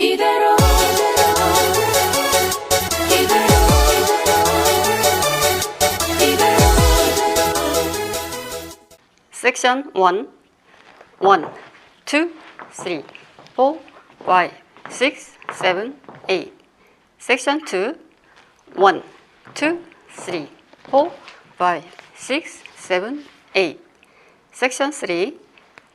이대로 이대로 이대로 Section 1 1 2 3 4 5 6 7 8 Section 2 1 2 3 4 5 6 7 8 Section 3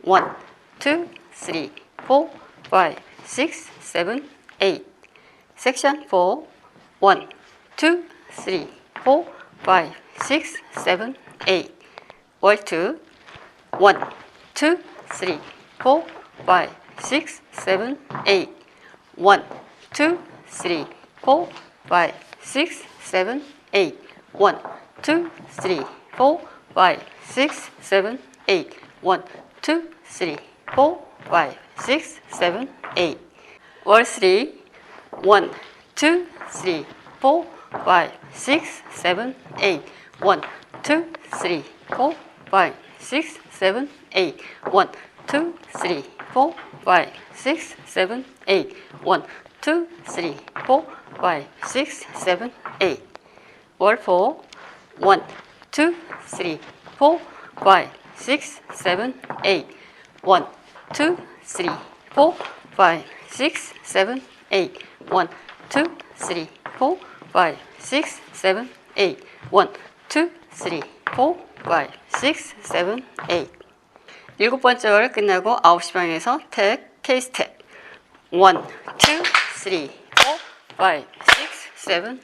1 2 3 4 5 6 7 8 Section 4 1 2 3 4 5 6 7 8 Word 2 1, 2, 3, 4, 5, 6, 7, 8. 1, 2, 3, 4, 5, 6, 7, 8. 1, 2, 3, 4, 5, 6, 7, 8. 1, 2, 3, 4, 5, 6, 7, 8. Word 3, 1, 2, 3, 4, 5, 6, 7, 8. 1, 2, 3, 4, 5, 6, 7, 8. 1, 2, 3, 4, 5, 6, 7, 8. 1, 2, 3, 4, 5, 6, 7, 8. Word 4, 1, 2, 3, 4, 5, 6, 7, 8. 1, 2, 3, 4, 5, 6, 7, 8. 1, 2, 3, 4, 5, 6, 7, 8. 1, 2, 3, 4, 5, 6, 7, 8. 일곱 번째 월 끝나고 9시 방에서 택, 케이스 택. 1, 2, 3, 4, 5, 6, 7,